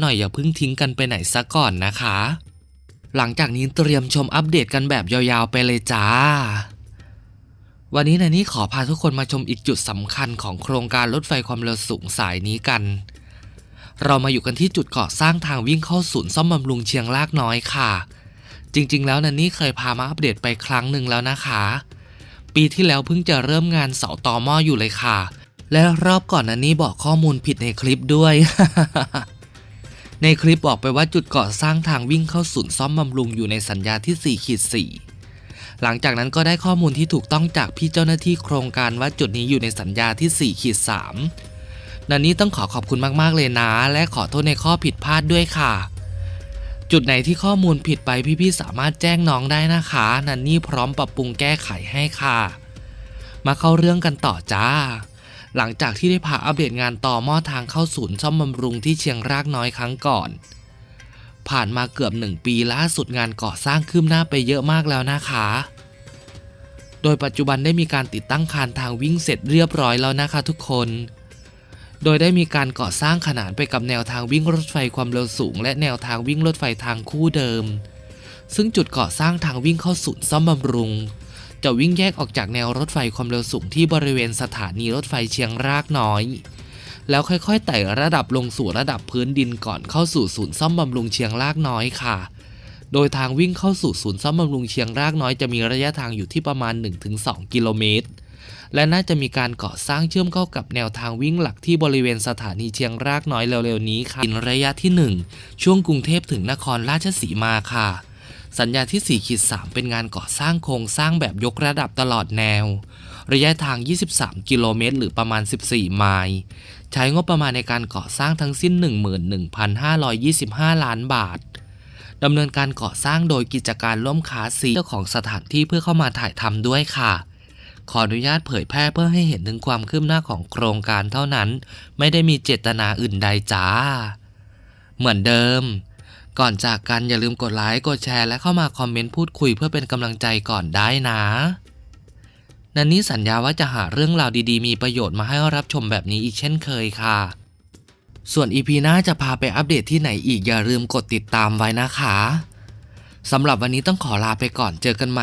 หน่อยอย่าเพิ่งทิ้งกันไปไหนซะก่อนนะคะ หลังจากนี้เตรียมชมอัปเดตกันแบบยาวๆไปเลยจ้า วันนี้นันนี่ขอพาทุกคนมาชมอีกจุดสำคัญของโครงการรถไฟความเร็วสูงสายนี้กัน เรามาอยู่กันที่จุดก่อสร้างทางวิ่งเข้าศูนย์ซ่อมบำรุงเชียงรากน้อยค่ะ จริงๆ แล้วนันนี่เคยพามาอัปเดตไปครั้งหนึ่งแล้วนะคะ ปีที่แล้วเพิ่งจะเริ่มงานเสาต่อหม้ออยู่เลยค่ะและรอบก่อนนันนี่บอกข้อมูลผิดในคลิปด้วย ในคลิปบอกไปว่าจุดก่อสร้างทางวิ่งเข้าศูนย์ซ่อมบำรุงอยู่ในสัญญาที่4ขีด4หลังจากนั้นก็ได้ข้อมูลที่ถูกต้องจากพี่เจ้าหน้าที่โครงการว่าจุดนี้อยู่ในสัญญาที่4ขีด3นันนี้ต้องขอขอบคุณมากๆเลยนะ และขอโทษในข้อผิดพลาดด้วยค่ะ จุดไหนที่ข้อมูลผิดไปพี่ๆสามารถแจ้งน้องได้นะคะ นันนี่พร้อมปรับปรุงแก้ไขให้ค่ะ มาเข้าเรื่องกันต่อจ้า หลังจากที่ได้พาอัปเดตงานต่อหม้อทางเข้าศูนย์ซ่อมบำรุงที่เชียงรากน้อยครั้งก่อน ผ่านมาเกือบหนึ่งปีล่าสุดงานก่อสร้างคืบหน้าไปเยอะมากแล้วนะคะ โดยปัจจุบันได้มีการติดตั้งคานทางวิ่งเสร็จเรียบร้อยแล้วนะคะทุกคน โดยได้มีการก่อสร้างขนานไปกับแนวทางวิ่งรถไฟความเร็วสูง และแนวทางวิ่งรถไฟทางคู่เดิม ซึ่งจุดก่อสร้างทางวิ่งเข้าศูนย์ซ่อมบำรุง จะวิ่งแยกออกจากแนวรถไฟความเร็วสูงที่บริเวณสถานีรถไฟเชียงรากน้อย แล้วค่อยๆไต่ระดับลงสู่ระดับพื้นดินก่อนเข้าสู่ศูนย์ซ่อมบำรุงเชียงรากน้อยค่ะ โดยทางวิ่งเข้าสู่ศูนย์ซ่อมบำรุงเชียงรากน้อยจะมีระยะทางอยู่ที่ประมาณ 1-2 กิโลเมตร และน่าจะมีการก่อสร้างเชื่อมเข้ากับแนวทางวิ่งหลักที่บริเวณสถานีเชียงรากน้อยเร็วๆนี้ค่ะในระยะที่ 1 ช่วงกรุงเทพถึงนครราชสีมาค่ะ สัญญาที่ 4 ขีด 3 เป็นงานก่อสร้างโครงสร้างแบบยกระดับตลอดแนว ระยะทาง 23 กิโลเมตร หรือประมาณ 14 ไมล์ ใช้งบประมาณในการก่อสร้างทั้งสิ้น 11,525 ล้านบาทดำเนินการก่อสร้างโดยกิจการร่วมค้าซีเจ้าของสถานที่เพื่อเข้ามาถ่ายทำด้วยค่ะ ขออนุญาตเผยแพร่เพื่อให้เห็นถึงความคืบหน้าของโครงการเท่านั้น ไม่ได้มีเจตนาอื่นใดจ้า เหมือนเดิม ก่อนจากกันอย่าลืมกดไลค์กดแชร์และเข้ามาคอมเมนต์พูดคุยเพื่อเป็นกำลังใจก่อนได้นะนันนี้สัญญาว่าจะหาเรื่องราวดีๆ มีประโยชน์มาให้รับชมแบบนี้อีกเช่นเคยค่ะ ส่วนอีพีหน้าจะพาไปอัปเดตที่ไหนอีกอย่าลืมกดติดตามไว้นะคะสำหรับวันนี้ต้องขอลาไปก่อนเจอกันใหม่